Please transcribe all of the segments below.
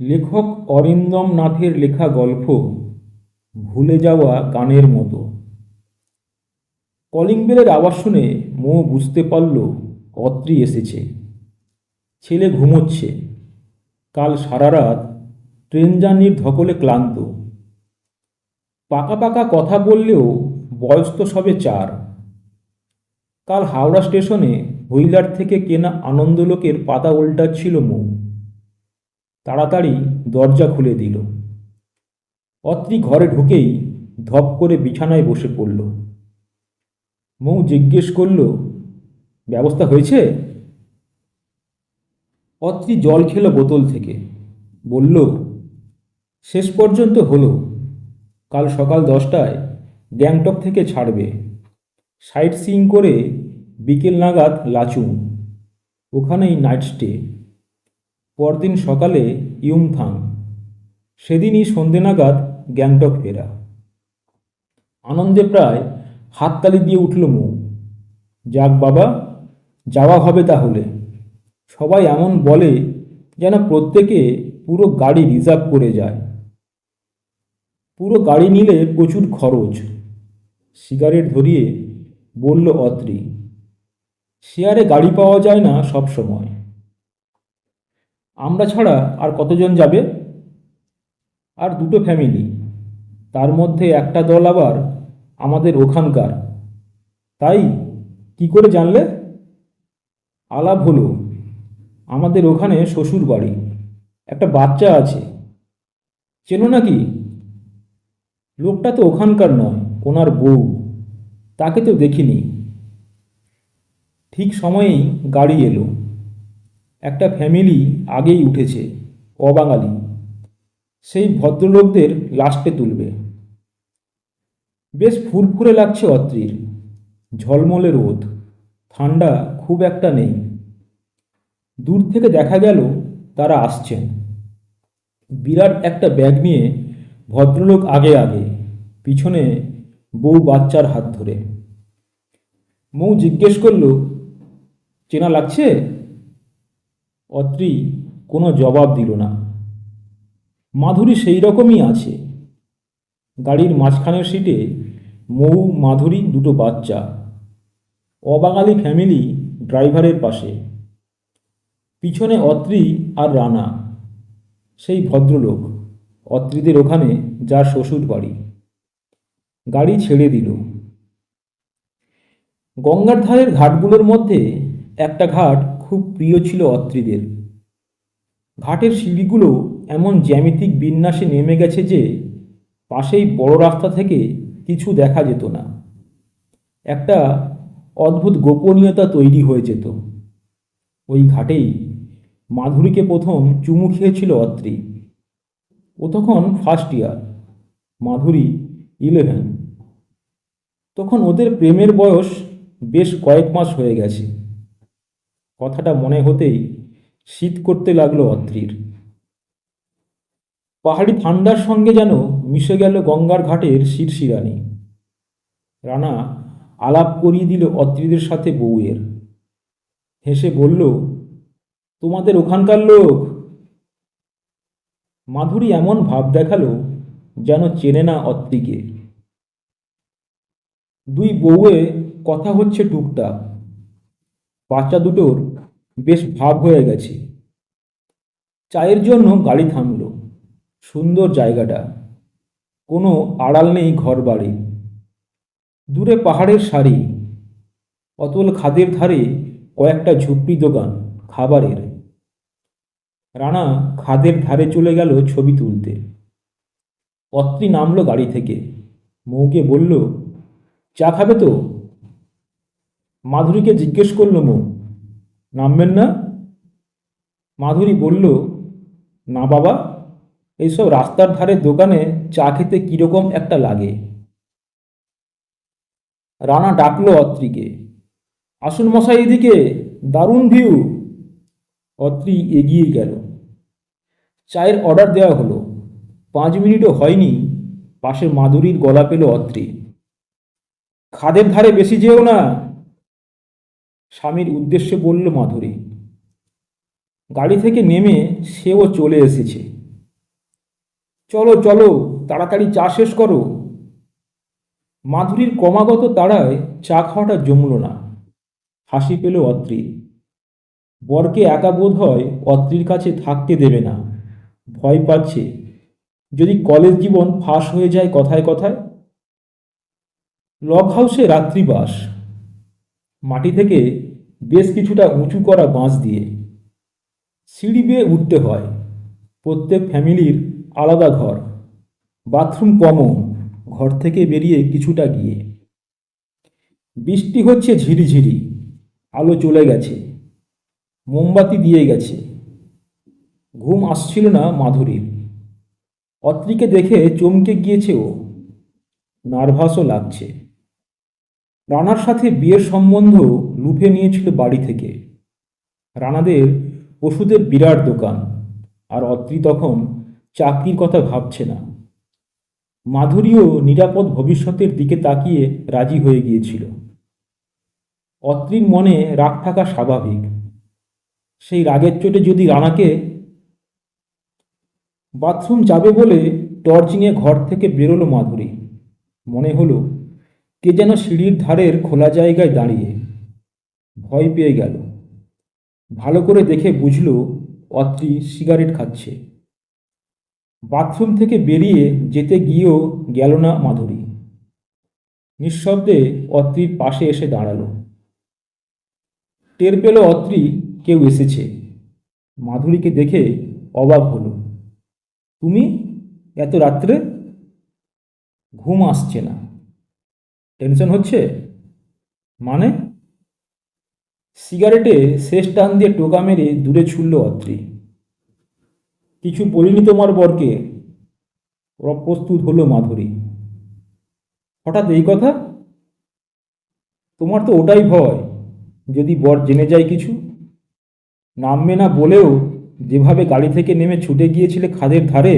লেখক অরিন্দম নাথের লেখা গল্প ভুলে যাওয়া গানের মতো। কলিং বেলের আওয়াজ শুনে মো বুঝতে পারল অত্রি এসেছে। ছেলে ঘুমোচ্ছে। কাল সারা রাত ট্রেন জার্নির ধকলে ক্লান্ত। পাকা পাকা কথা বললেও বয়স তো সবে চার। কাল হাওড়া স্টেশনে হুইলার থেকে কেনা আনন্দলোকের পাতা উল্টাচ্ছিল মৌ। তাড়াতাড়ি দরজা খুলে দিল। অত্রি ঘরে ঢুকেই ধপ করে বিছানায় বসে পড়ল। মৌ জিজ্ঞেস করল, ব্যবস্থা হয়েছে? অত্রি জল খেলো বোতল থেকে, বলল, শেষ পর্যন্ত হলো। কাল সকাল দশটায় গ্যাংটক থেকে ছাড়বে। সাইট সিইং করে বিকেল নাগাদ লাচুং। ওখানেই নাইট স্টে। পরদিন সকালে ইয়ুমথাং সেদিনই সন্ধে নাগাদ গ্যাংটক ফেরা আনন্দে প্রায় হাততালি দিয়ে উঠল মৌ। যাক বাবা, যাওয়া হবে তাহলে। সবাই এমন বলে যেন প্রত্যেকে পুরো গাড়ি রিজার্ভ করে যায়। পুরো গাড়ি নিলে প্রচুর খরচ। সিগারেট ধরিয়ে বলল অত্রি, শেয়ারে গাড়ি পাওয়া যায় না সব সময়। আমরা ছাড়া আর কতজন যাবে? আর দুটো ফ্যামিলি তার মধ্যে একটা দল আবার আমাদের ওখানকার। তাই কি করে জানলে? আলাপ হলো, আমাদের ওখানে শ্বশুর বাড়ি। একটা বাচ্চা আছে। চেনো নাকি? লোকটা তো ওখানকার নয়, ওনার বউ। তাকে তো দেখিনি। ঠিক সময়েই গাড়ি এলো। একটা ফ্যামিলি আগেই উঠেছে, অবাঙালি। সেই ভদ্রলোকদের লাস্টে তুলবে। বেশ ফুরফুরে লাগছে অত্রির। ঝলমলে রোদ। ঠান্ডা খুব একটা নেই। দূর থেকে দেখা গেল, তারা আসছেন। বিরাট একটা ব্যাগ নিয়ে ভদ্রলোক আগে আগে, পিছনে বউ বাচ্চার হাত ধরে। মৌ জিজ্ঞেস করল, চেনা লাগছে? অত্রি কোনো জবাব দিল না। মাধুরী সেই রকমই আছে। গাড়ির মাঝখানের সিটে মৌ, মাধুরী দুটো বাচ্চা। অবাঙালি ফ্যামিলি ড্রাইভারের পাশে। পিছনে অত্রি আর রানা। সেই ভদ্রলোক, অত্রিদের ওখানে যার শ্বশুর বাড়ি গাড়ি ছেড়ে দিল। গঙ্গার ধারের ঘাটগুলোর মধ্যে একটা ঘাট খুব প্রিয় ছিল অত্রিদের। ঘাটের সিঁড়িগুলো এমন জ্যামিতিক বিন্যাসে নেমে গেছে যে পাশেই বড় রাস্তা থেকে কিছু দেখা যেত না। একটা অদ্ভুত গোপনীয়তা তৈরি হয়ে যেত। ওই ঘাটেই মাধুরীকে প্রথম চুমু খেয়েছিল অত্রি। ও তখন ফার্স্ট ইয়ার মাধুরী ইলেভেন তখন ওদের প্রেমের বয়স বেশ কয়েক মাস হয়ে গেছে। কথাটা মনে হতেই শীত করতে লাগল অত্রির পাহাড়ি ঠান্ডার সঙ্গে যেন মিশে গেল গঙ্গার ঘাটের শিরশিরানি। রানা আলাপ করিয়ে দিল অত্রিদের সাথে বউয়ের। হেসে বলল, তোমাদের ওখানকার লোক? মাধুরী এমন ভাব দেখাল যেন চেনে না অত্রিকে দুই বউয়ে কথা হচ্ছে টুকটাক। বাচ্চা দুটোর বেশ ভাব হয়ে গেছে। চায়ের জন্য গাড়ি থামলো। সুন্দর জায়গাটা। কোনো আড়াল নেই ঘর বাড়ি দূরে পাহাড়ের সারি। অতল খাদের ধারে কয়েকটা ঝুপড়ি দোকান খাবারের। রানা খাদের ধারে চলে গেল ছবি তুলতে। অত্রি নামলো গাড়ি থেকে। মৌকে বলল, চা খাবে তো? মাধুরীকে জিজ্ঞেস করল মৌ, নামবেন না? মাধুরী বলল, না বাবা, এইসব রাস্তার ধারে দোকানে চা খেতে কীরকম একটা লাগে? রানা ডাকলো অত্রিকে, আসুন মশাই এদিকে, দারুণ ভিউ। অত্রি এগিয়ে গেল। চায়ের অর্ডার দেওয়া হলো। পাঁচ মিনিটও হয়নি, পাশে মাধুরীর গলা পেল অত্রি খাদের ধারে বেশি যেও না স্বামীর উদ্দেশ্যে বলল মাধুরী, গাড়ি থেকে নেমে সেও চলে এসেছে। চলো চলো, তাড়াতাড়ি চা শেষ করো। মাধুরীর ক্রমাগত তাড়ায় চা খাওয়াটা জমল না। হাসি পেল অত্রি বরকে একা বোধ হয় অত্রির কাছে থাকতে দেবে না। ভয় পাচ্ছে, যদি কলেজ জীবন ফাঁস হয়ে যায় কথায় কথায়। লক হাউসে রাত্রিবাস। মাটি থেকে বেশ কিছুটা উঁচু করা বাঁশ দিয়ে। সিঁড়ি বেয়ে উঠতে হয়। প্রত্যেক ফ্যামিলির আলাদা ঘর। বাথরুম কমন, ঘর থেকে বেরিয়ে কিছুটা গিয়ে। বৃষ্টি হচ্ছে ঝিরিঝিরি, আলো চলে গেছে, মোমবাতি দিয়ে গেছে। ঘুম আসছিল না মাধুরীর। অত্রিকে দেখে চমকে গিয়েছে ও। নার্ভাসও লাগছে। রানার সাথে বিয়ের সম্বন্ধ লুফে নিয়েছিল বাড়ি থেকে। রানাদের ওষুধের বিরাট দোকান, আর অত্রি তখন চাকরির কথা ভাবছে না। মাধুরীও নিরাপদ ভবিষ্যতের দিকে তাকিয়ে রাজি হয়ে গিয়েছিল। অত্রির মনে রাগ থাকা স্বাভাবিক। সেই রাগের চোটে যদি রানাকে বাথরুম যাবে বলে টর্চ নিয়ে ঘর থেকে বেরোলো মাধুরী, মনে হলো কে যেন সিঁড়ির ধারের খোলা জায়গায় দাঁড়িয়ে ভয় পেয়ে গেল। ভালো করে দেখে বুঝল অত্রি সিগারেট খাচ্ছে। বাথরুম থেকে বেরিয়ে যেতে গিয়েও গেল না মাধুরী। নিঃশব্দে অত্রির পাশে এসে দাঁড়াল। টের পেল অত্রি কেউ এসেছে। মাধুরীকে দেখে অবাক হলো। তুমি? এত রাত্রে? ঘুম আসছে না। টেনশন হচ্ছে? মানে? সিগারেটে শেষ টান দিয়ে টোকা মেরে দূরে ছুড়ল অত্রি কিছু বলিনি তোমার বরকে। প্রস্তুত হলো মাধুরী। হঠাৎ এই কথা? তোমার তো ওটাই ভয়, যদি বর জেনে যায় কিছু। নামবে না বলেও যেভাবে গাড়ি থেকে নেমে ছুটে গিয়েছিলে খাদের ধারে,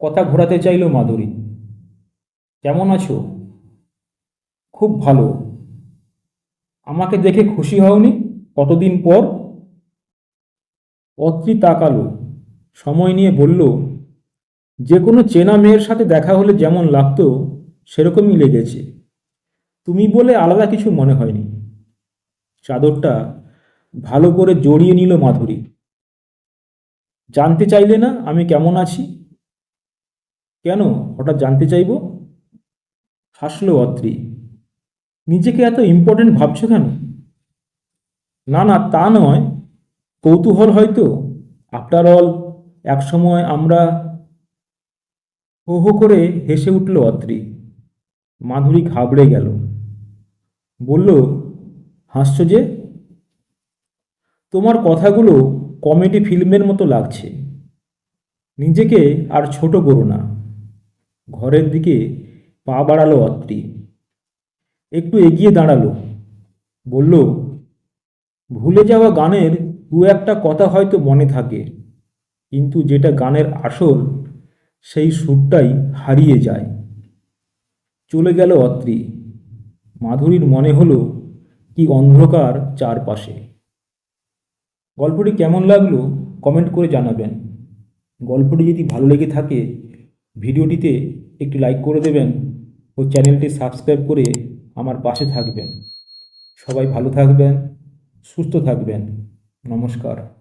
কথা ঘোরাতে চাইল মাধুরী। কেমন আছো? খুব ভালো। আমাকে দেখে খুশি হওনি কতদিন পর? অত্রি তাকালো, সময় নিয়ে বলল, যে কোনো চেনা মেয়ের সাথে দেখা হলে যেমন লাগতো, সেরকমই লেগেছে। তুমি বলে আলাদা কিছু মনে হয়নি। চাদরটা ভালো করে জড়িয়ে নিল মাধুরী। জানতে চাইলে না, আমি কেমন আছি? কেন? হঠাৎ জানতে চাইব? হাসলো অত্রি। নিজেকে এত ইম্পর্টেন্ট ভাবছ কেন? না না, তা নয়। কৌতূহল হয়তো। আফটার অল একসময় আমরা হো হো করে হেসে উঠল অত্রি। মাধুরী ঘাবড়ে গেল। বলল, হাসছো যে? তোমার কথাগুলো কমেডি ফিল্মের মতো লাগছে। নিজেকে আর ছোট করো না। ঘরের দিকে পা বাড়ালো অত্রি। একটু এগিয়ে দাঁড়াল। বলল, ভুলে যাওয়া গানের দু একটা কথা হয়তো মনে থাকে, কিন্তু যেটা গানের আসল, সেই সুরটাই হারিয়ে যায়। চলে গেল অত্রি। মাধুরীর মনে হলো, কি অন্ধকার চারপাশে। গল্পটি কেমন লাগল কমেন্ট করে জানাবেন। গল্পটি যদি ভালো লেগে থাকে, ভিডিওটিতে একটি লাইক করে দেবেন। ও চ্যানেলটি সাবস্ক্রাইব করে আমার পাশে থাকবেন। সবাই ভালো থাকবেন সুস্থ থাকবেন। নমস্কার।